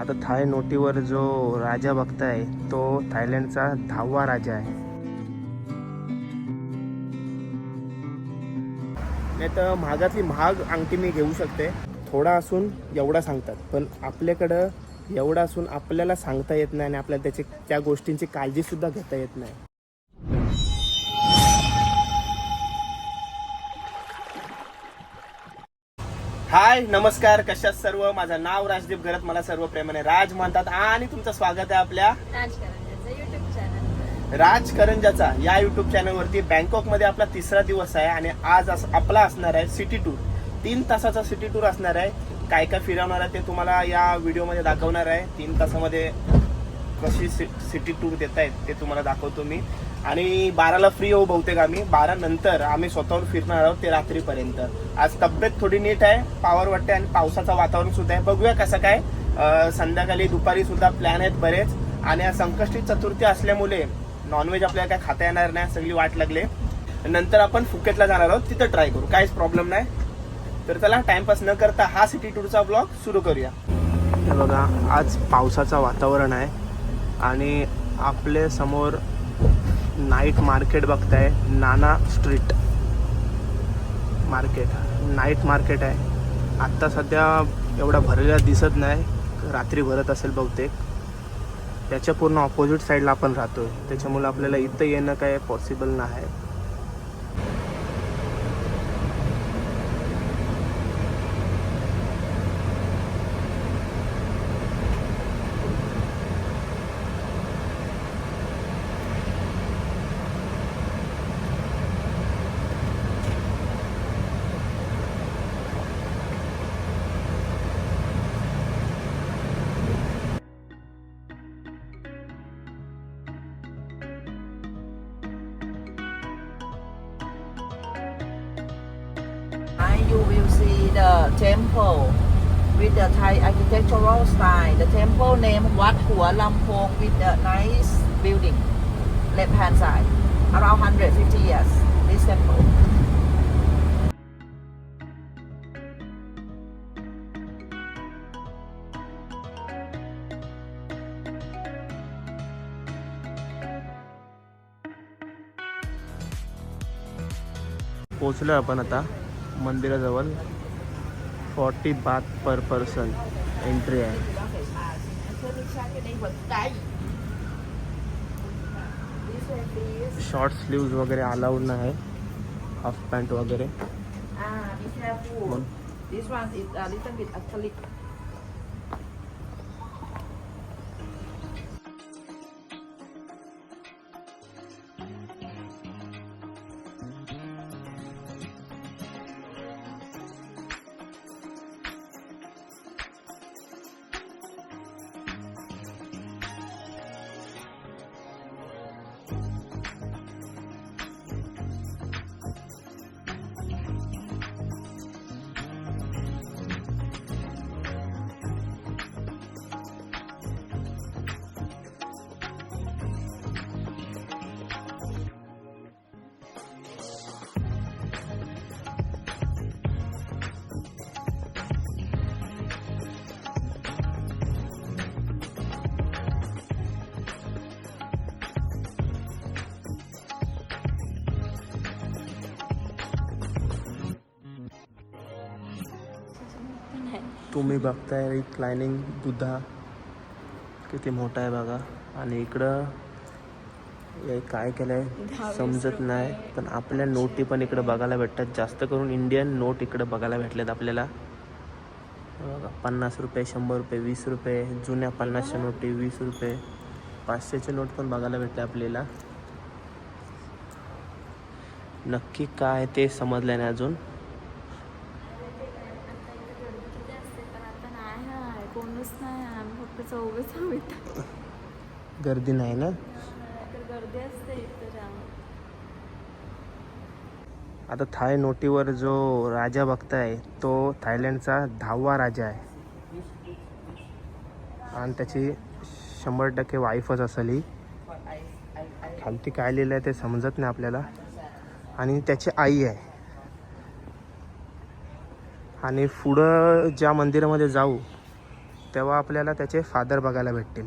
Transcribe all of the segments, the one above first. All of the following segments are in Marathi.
आता थाय नोटीवर जो राजा बघताय तो थायलंडचा दहावा राजा आहे. नाही तर महागातली महाग अंगठी मी घेऊ शकते. थोडा असून एवढा सांगतात पण आपल्याकडं एवढा असून आपल्याला सांगता येत नाही आणि आपल्याला त्याची त्या गोष्टींची काळजी सुद्धा घेता येत नाही. हाय नमस्कार कशात सर्व? माझं नाव राजदीप गरत मला सर्व प्रेमाने राज म्हणतात आणि तुमचं स्वागत आहे आपल्या राज करंजाचा या युट्यूब चॅनलवरती बँकॉकमध्ये आपला तिसरा दिवस आहे आणि आज आपला असणार आहे सिटी टूर. तीन तासाचा सिटी टूर असणार आहे. काय काय फिरवणार आहे ते तुम्हाला या व्हिडिओमध्ये दाखवणार आहे. तीन तासामध्ये कशी सिटी टूर देत आहेत ते तुम्हाला दाखवतो मी. आणि बाराला फ्री होऊ बहुतेक आम्ही. बारा नंतर आम्ही स्वतःहून फिरणार आहोत ते रात्रीपर्यंत. आज तब्येत थोडी नीट आहे पावर वाटते आणि पावसाचं वातावरण सुद्धा आहे. बघूया कसं काय संध्याकाळी दुपारी सुद्धा प्लॅन आहेत बरेच. आणि आज संकष्टी चतुर्थी असल्यामुळे नॉनव्हेज आपल्याला काय खाता येणार नाही सगळी वाट लागले. नंतर आपण फुकेतला जाणार आहोत तिथं ट्राय करू. काहीच प्रॉब्लेम नाही. तर चला टाइमपास न करता हा सिटी टूरचा ब्लॉग सुरू करूया. बघा आज पावसाचं वातावरण आहे. आणि आपल्यासमोर नाईट मार्केट बघताय Nana street. Market. Night market आहे. आत्ता सध्या एवढा भरलेला दिसत नाही. रात्री भरत असेल बहुतेक. त्याच्या पूर्ण ऑपोजिट साईडला आपण राहतोय. त्याच्यामुळे आपल्याला इथं येणं काय पॉसिबल नाही. With the Thai architectural style. The temple name Wat Hua Lampong with the nice building. Left hand side. Around 150 years. This temple. पोचलो आपण आता मंदिराजवळ फॉर्टी बात पर पर्सन एंट्री है। शॉर्ट स्लीव्ज वगैरे अलाउड नाही हाफ़ पैंट वगैरे तुम्ही बघताय रिक्लायनिंग बुद्धा किती मोठा आहे बघा. आणि इकडं काय केलं आहे समजत नाही. पण आपल्या नोटी पण इकडं बघायला भेटतात. जास्त करून इंडियन नोट इकडं बघायला भेटलेत आपल्याला. बघा पन्नास रुपये शंभर रुपये वीस रुपये जुन्या पन्नासच्या नोटी वीस रुपये. पाचशेचे नोट पण बघायला भेटले आपल्याला. नक्की काय ते समजलं नाही अजून किती असते पण आता नाही आहे कोणच नाही आहे आम्ही फक्त चौघच आहोत गर्दी नाही ना? गर्दी असते आता थाय नोटीवर जो राजा बघताय तो थायलंडचा दहावा राजा आहे. आणि त्याची शंभर टक्के वाईफच असेल ही. खालती काय लिहिलं आहे ते समजत नाही आपल्याला. आणि त्याची आई आहे. आणि पुढं ज्या मंदिरामध्ये जाऊ तेव्हा आपल्याला त्याचे फादर बघायला भेटतील.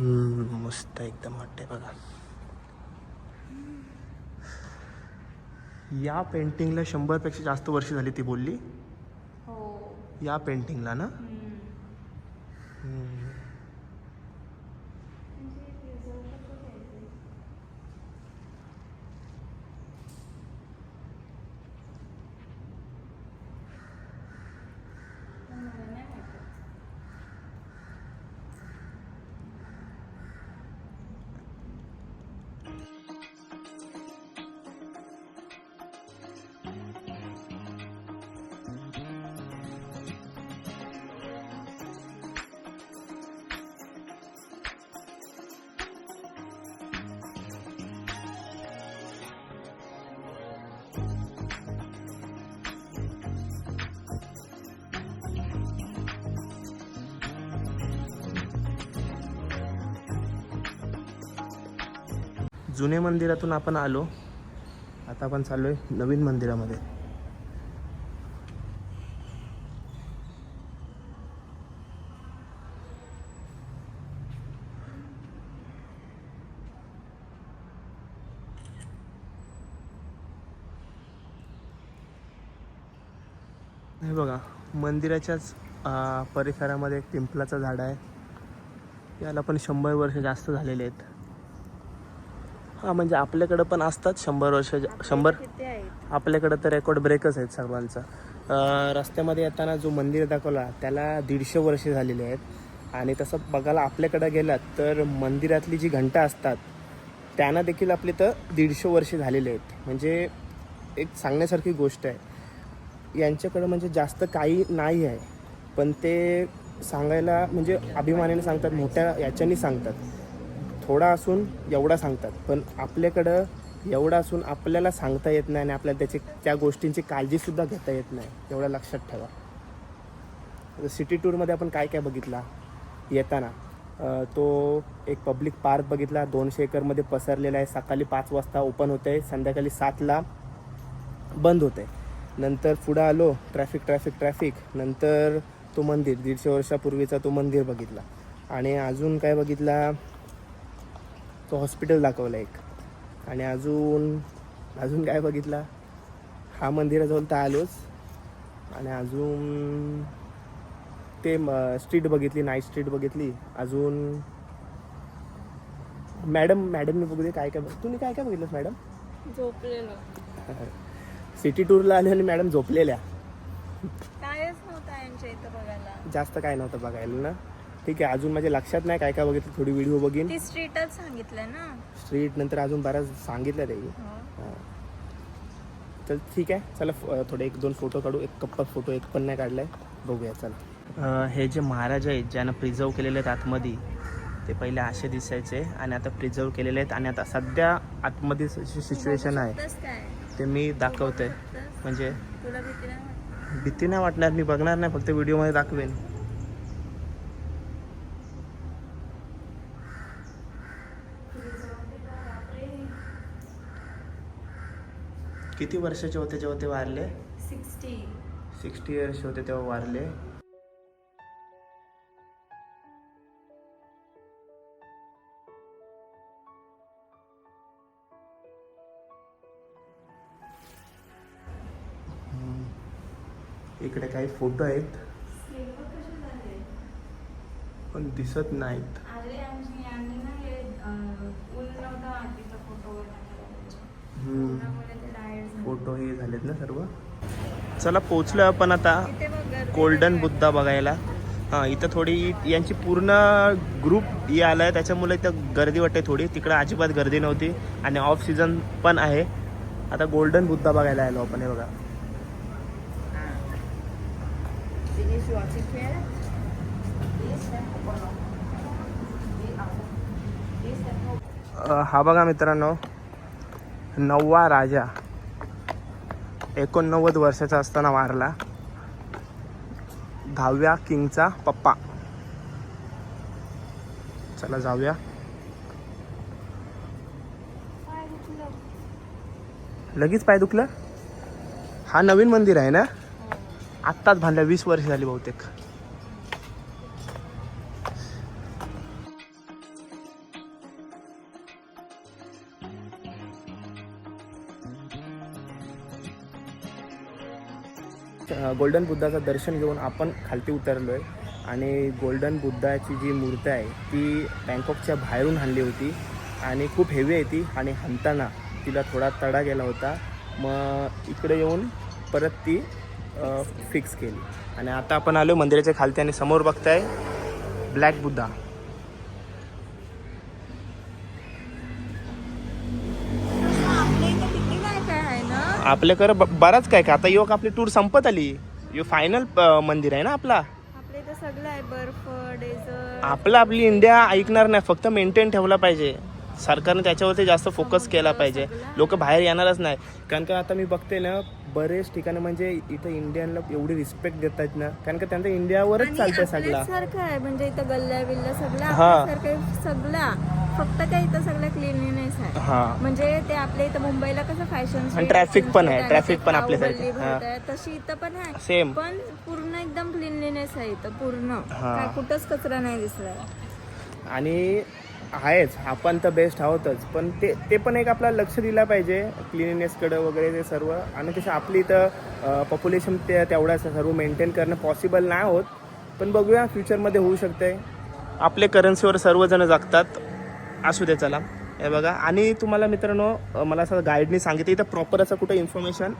मस्त एकदम वाटते बघा. या पेंटिंगला शंभरपेक्षा जास्त वर्ष झाली ती बोलली? हो. या पेंटिंगला ना? जुने मंदिरातून आपण आलो आता आपण आहे नवीन मंदिरामध्ये. हे बघा मंदिराच्याच परिसरामध्ये एक पिंपलाचं झाड आहे. याला पण शंभर वर्ष जास्त झालेले आहेत. हां म्हणजे आपल्याकडं पण असतात. शंभर वर्ष शंभर? आपल्याकडं तर रेकॉर्ड ब्रेकच आहेत सर्वांचा. रस्त्यामध्ये येताना जो मंदिर दाखवला त्याला दीडशे वर्षे झालेली आहेत. आणि तसं बघायला आपल्याकडं गेलात तर मंदिरातली जी घंटा असतात त्यांना देखील आपले तर दीडशे वर्षे झालेले आहेत. म्हणजे एक सांगण्यासारखी गोष्ट आहे. यांच्याकडं म्हणजे जास्त काही नाही आहे. पण ते सांगायला म्हणजे अभिमानाने सांगतात मोठ्या याच्यानी सांगतात. थोडा असून एवढा सांगतात. पण आपल्याकडं एवढा असून आपल्याला सांगता येत नाही आणि आपल्याला त्याची त्या गोष्टींची काळजीसुद्धा घेता येत नाही. एवढं लक्षात ठेवा. सिटी टूरमध्ये आपण काय काय बघितला? येताना. तो एक पब्लिक पार्क बघितला. दोनशे एकरमध्ये पसरलेला आहे. सकाळी पाच वाजता ओपन होते आहे संध्याकाळी सातला बंद होते नंतर पुढं आलो. ट्रॅफिक ट्रॅफिक ट्रॅफिक नंतर तो मंदिर दीडशे वर्षापूर्वीचा तो मंदिर बघितला. आणि अजून काय बघितला? तो हॉस्पिटल दाखवला एक. आणि अजून अजून काय बघितला? हा मंदिराजवळ तर आलोच. आणि अजून ते स्ट्रीट बघितली नाईट स्ट्रीट बघितली. अजून मॅडम मॅडमने बघू दे काय काय बघ तुम्ही काय काय बघितलं मॅडम झोपलेलो. सिटी टूरला आले आणि मॅडम झोपलेल्या. कायच नव्हतं यांच्या इथं बघायला. जास्त काय नव्हतं बघायला ना? ठीक आहे अजून माझ्या लक्षात नाही काय काय बघितलं थोडी व्हिडिओ बघीन. ती स्ट्रीटच सांगितलं ना. स्ट्रीट नंतर अजून बऱ्याच सांगितलं ते हो. हां. तर ठीक आहे. चला थोडे एक दोन फोटो काढू. एक कप्पा फोटो एक पण नाही काढलाय. बघूया चला. हे जे महाराज आहेत ज्यांना प्रिझर्व केलेले आहेत आतमध्ये ते पहिले असे दिसायचे आणि आता प्रिझर्व केलेले आहेत. आणि आता सध्या आतमध्ये सिच्युएशन आहे. ते मी दाखवतोय. बघतोस? म्हणजे? भीती नाही वाटणार मी बघणार नाही फक्त व्हिडिओमध्ये दाखवेन. किती वर्षाचे होते जेव्हा ते वारले? सिक्स्टी. सिक्स्टी इयर्स होते तेव्हा वारले. इकडे काही फोटो आहेत. पण दिसत नाहीत. झालेत ना सर्व. चला पोचलो आपण आता गोल्डन बुद्धा बघायला. हां इथं थोडी यांची पूर्ण ग्रुप हे आलाय. त्याच्यामुळे इथं गर्दी वाटते थोडी. तिकडं अजिबात गर्दी नव्हती. आणि ऑफ सीझन पण आहे. आता गोल्डन बुद्धा बघायला आलो आपण हे बघा. हा बघा मित्रांनो. नववा राजा. एकोणनव्वद वर्षाचा असताना वारला. दहाव्या किंगचा पप्पा. चला जाऊया. लगेच पाय दुखलं? हा नवीन मंदिर आहे ना? आत्ताच बांधल्या वीस वर्ष झाली बहुतेक. गोल्डन बुद्धाचं दर्शन घेऊन आपण खालती उतरलो आहे आणि गोल्डन बुद्धाची जी मूर्ती आहे ती बँकॉकच्या बाहेरून आणली होती. आणि खूप हेवी आहे ती आणि हाणताना तिला थोडा तडा गेला होता. मग इकडे येऊन परत ती फिक्स केली. आणि आता आपण आलो मंदिराच्या खालती आणि समोर बघताय ब्लॅक बुद्धा. आपल्याकडं ब- बराच काय का आता योग आपली टूर संपत आली. यो फायनल मंदिर आहे ना आपला? आपल्या इथं सगळं आहे. बर्फ डेझर्ट आपलं आपली इंडिया ऐकणार नाही. फक्त मेंटेन ठेवला पाहिजे. सरकारने त्याच्यावरती जास्त फोकस केला पाहिजे. लोक बाहेर येणारच नाही. कारण का आता मी बघते ना बरेच ठिकाणी म्हणजे इथं इंडियनला एवढी रिस्पेक्ट देतात ना. कारण का त्यांचं इंडियावरच चालतंय सगळं. सारखं आहे. म्हणजे इथं गल्ल्या बिल्ल्या सगळं हा. आपल्यासारखं सगळा फक्त काय इथं सगळं क्लिनलीनेस आहे. हा. म्हणजे ते आपल्या इथं मुंबईला कसं फॅशन आणि traffic पण आहे, traffic पण आपल्यासारखं. हा. तशी इथं पण आहे. सेम पण पूर्ण एकदम क्लिनलीनेस आहे इथं पूर्ण. हा. काय कुठंच कचरा नाही दिसलाय आणि आहेच आपण तर बेस्ट आहोतच. पण ते ते पण एक आपला लक्ष दिला पाहिजे क्लिनिनेसकडं वगैरे ते सर्व. आणि तसं आपली इथं पॉप्युलेशन ते तेवढंच सर्व मेंटेन करणं पॉसिबल नाही होत. पण बघूया फ्युचरमध्ये होऊ शकते आपले करन्सीवर सर्वजण जगतात. असू दे चला. हे बघा. आणि तुम्हाला मित्रांनो मला असं गाईडने सांगितलं इथं प्रॉपर असं कुठं इन्फॉर्मेशन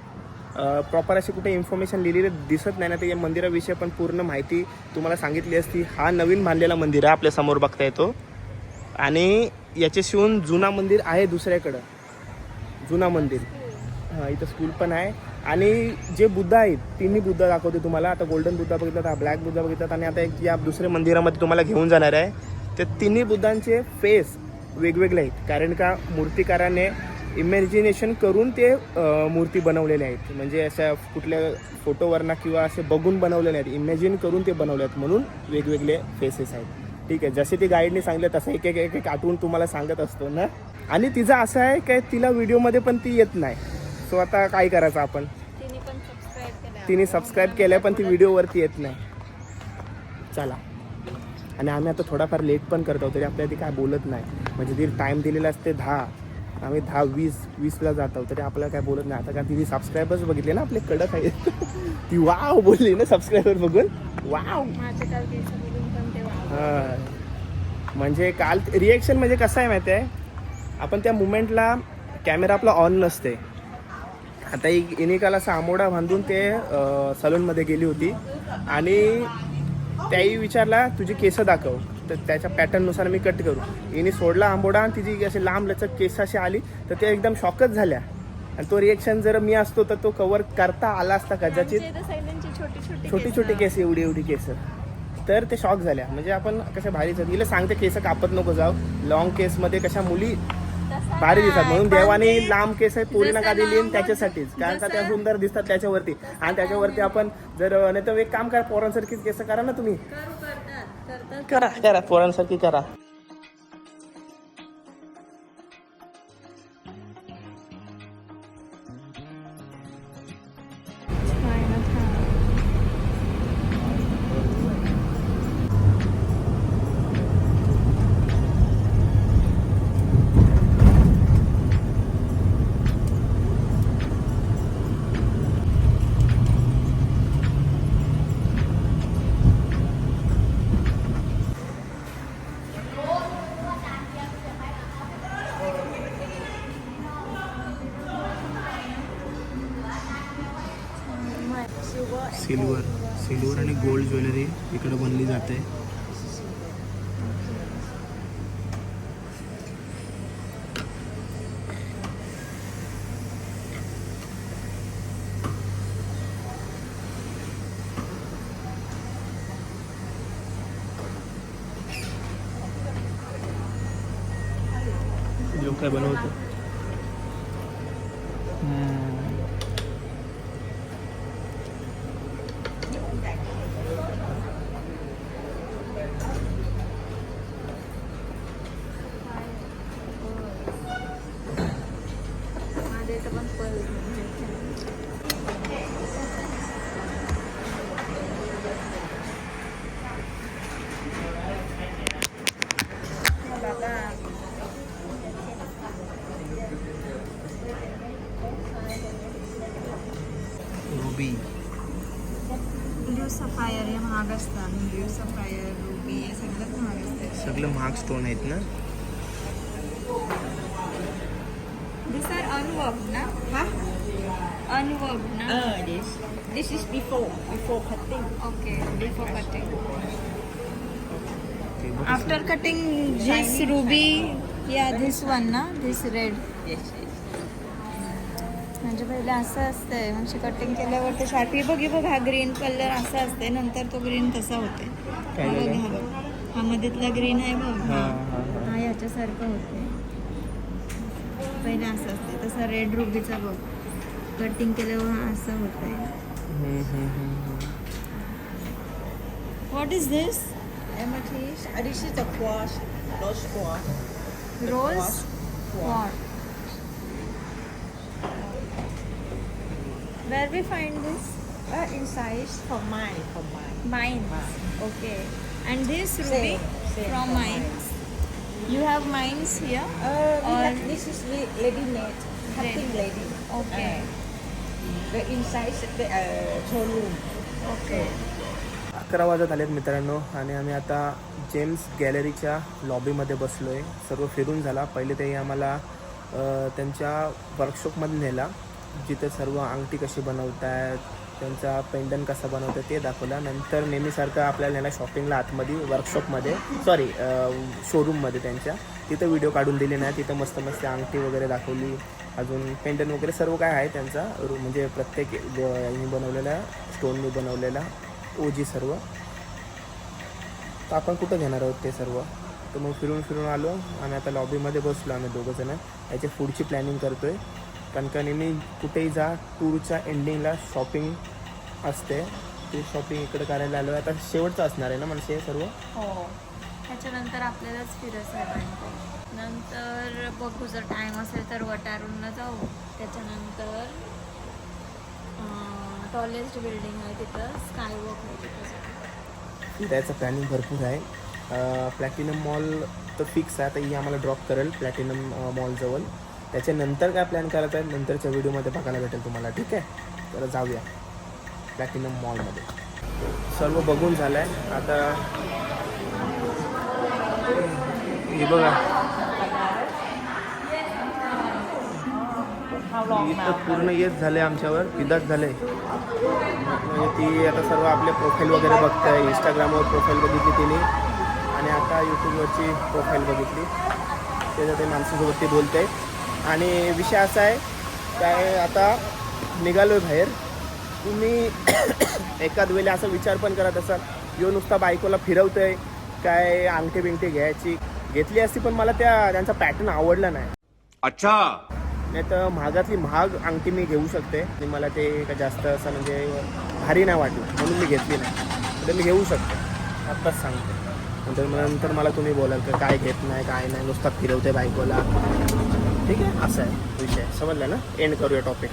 प्रॉपर अशी कुठे इन्फॉर्मेशन लिहिलेली दिसत नाही ना ते या मंदिराविषयी पण पूर्ण माहिती तुम्हाला सांगितली असती. हा नवीन बांधलेला मंदिर आहे आपल्यासमोर बघता येतो. आणि याच्याशिवून जुना मंदिर आहे दुसऱ्याकडं. जुना मंदिर. हां इथं स्कूल पण आहे. आणि जे बुद्ध आहेत तिन्ही बुद्ध दाखवते तुम्हाला. आता गोल्डन बुद्धा बघितलं हा ब्लॅक बुद्धा बघितलं आणि आता एक या दुसऱ्या मंदिरामध्ये तुम्हाला घेऊन जाणार आहे. ते तिन्ही बुद्धांचे फेस वेगवेगळे आहेत. कारण का मूर्तिकाराने इमॅजिनेशन करून ते मूर्ती बनवलेल्या आहेत. म्हणजे अशा कुठल्या फोटोवरना किंवा असे बघून बनवलेले आहेत. इमॅजिन करून ते बनवले आहेत म्हणून वेगवेगळे फेसेस आहेत. ठीक आहे. जसे ती गाईडने सांगले तसं एक एक एक एक आठवून तुम्हाला सांगत असतो ना. आणि तिचं असं आहे काय तिला व्हिडिओमध्ये पण ती येत नाही. सो आता काय करायचं आपण? तिने सबस्क्राईब केलं. पण ती व्हिडिओवरती येत नाही. चला. आणि आम्ही आता थोडाफार लेट पण करतो तरी आपल्याला ती काय बोलत नाही. म्हणजे ती टाईम दिलेला असते दहा आम्ही दहा वीस वीसला जातो तरी आपल्याला काय बोलत नाही. आता का तिने सबस्क्राईबर्स बघितले ना आपले? कडक आहे ती वाव बोलली ना सबस्क्रायबर बघून. वाव. हा. म्हणजे काल रिएक्शन म्हणजे कसं आहे माहिती आहे? आपण त्या मुमेंटला कॅमेरा आपला ऑन नसते. आता एक इने काल असा आंबोडा बांधून ते सलूनमध्ये गेली होती. आणि त्याही विचारला तुझी केस दाखव. तर त्याच्या पॅटर्ननुसार मी कट करू. हिने सोडला आंबोडा आणि तिची अशी लांब लचक केस अशी आली तर त्या एकदम शॉकच झाल्या. आणि तो रिएक्शन जर मी असतो तर तो कव्हर करता आला असता कदाचित छोटी छोटी केस. एवढी एवढी केस. तर ते शॉक झाल्या. म्हणजे आपण कशा भारीच. हिला सांगते केस कापत नको जाऊ. लॉंग केस मध्ये कशा मुली भारी दिसतात. म्हणून देवाने लांब केस आहे पोरीना का जसं दिली त्याच्यासाठीच? कारण का त्या सुंदर दिसतात त्याच्यावरती. आणि त्याच्यावरती आपण जर नाही तर एक काम करा पोरांसारखीच केस करा ना तुम्ही. करा करा पोरांसारखी करा. गोल्ड ज्वेलरी इकडं बनली जाते. लोक काय बनवतो सफायर महाग असतात. ब्ल्यू सफायर रुबी हे सगळंच महाग असते सगळं महाग स्टोन आहेत ना? Uh, this this is before before cutting. After cutting this ruby या धिस वन ना धिस रेड Yes, yes. म्हणजे पहिले असं असतंय. म्हणजे कटिंग केल्यावर ते शार्पी बघी बघ हा ग्रीन कलर असा असते नंतर तो ग्रीन तसा होते काय हा बघ झालं? हा. बघ हा मध्येतला ग्रीन आहे बघ. हा, हा हा, हा. हा याच्यासारखं होते पहिले असं असते तसा रेड रुबीचा बघ. कटिंग केल्यावर हा असं होतंय. हम्म, हम्म, हम्म, हम्म. What is this Amethyst. Uh, this is the rose. What where we find this Uh, inside from mine, from mine. Mines. Okay. And this ruby Same, same from mines. You have mines here? Uh, we Or- have, this is la- lady net, cutting lady. Okay. Uh, the inside the uh, showroom. Okay. अकरा वाजत आलेत मित्रांनो आणि आम्ही आता जेम्स गॅलरीच्या लॉबीमध्ये बसलो आहे सर्व फिरून झाला पहिले ते आम्हाला अ, त्यांच्या वर्कशॉपमध्ये नेला जिथे सर्व अंगठी कशी बनवतात त्यांचा पेंडन कसा बनवतात ते दाखवला. नंतर नेहमीसारखं आपल्याला नेला शॉपिंगला आतमध्ये वर्कशॉपमध्ये सॉरी शोरूममध्ये त्यांच्या. तिथं व्हिडिओ काढून दिले नाही तिथं मस्त मस्त अंगठी वगैरे दाखवली. अजून पेंडन वगैरे सर्व काय आहे त्यांचा रु- म्हणजे प्रत्येक यांनी बनवलेला स्टोननी बनवलेला ओजी सर्व. तर आपण कुठं घेणार आहोत ते सर्व? तर मग फिरून फिरून आलो आणि आता लॉबीमध्ये बसलो आम्ही दोघं जण. याची पुढची प्लॅनिंग करतो आहे कारण का नेहमी कुठेही जा टूरच्या एंडिंगला शॉपिंग असते. ते शॉपिंग इकडे करायला आलो आता शेवटचं असणार आहे ना म्हणजे हे सर्व? हो. त्याच्यानंतर आपल्यालाच फिरायचं नंतर बघू जर टाईम असेल तर वटारूनला जाऊ. त्याच्यानंतर टॉलेस्ट बिल्डिंग आहे तिथं स्काय वॉक आहे तिथं. फिरायचं प्लॅनिंग भरपूर आहे. प्लॅटिनम मॉल तर फिक्स आहे. आता ही आम्हाला ड्रॉप करेल. प्लॅटिनम मॉलजवळ त्याच्यानंतर काय प्लॅन करायचा आहे? नंतरच्या व्हिडिओमध्ये बघायला भेटेल तुम्हाला ठीक आहे? तर जाऊया. प्लॅटिनम मॉलमध्ये सर्व बघून झालं आहे आता हे बघा. इथं पूर्ण येत झाले आमच्यावर. पिदाच झाले. म्हणजे ती आता सर्व आपले प्रोफाईल वगैरे बघत आहे इंस्टाग्रामवर प्रोफाईल बघितली तिने. आणि आता यूट्यूबवरची प्रोफाईल बघितली. त्याच्यात ते माणसासोबत बोलते आहे आणि विषय असा आहे काय आता निघालो आहे बाहेर. तुम्ही एखाद वेळेला असा विचार पण करत असाल यो नुसता बायकोला फिरवतोय काय अंगठी बिंगठी घ्यायची घेतली असती पण मला त्या त्यांचा पॅटर्न आवडला नाही. अच्छा. नाही तर महागातली महाग अंगठी मी घेऊ शकते. आणि मला ते का जास्त असं म्हणजे भारी नाही वाटलं म्हणून मी घेतली नाही. तर मी घेऊ शकते. आत्ताच सांगते. नंतर नंतर मला तुम्ही बोलाल की काय घेत नाही काय नाही नुसता फिरवते बायकोला. ठीक आहे? असं आहे. विषय. समजलं ना? एंड करूया टॉपिक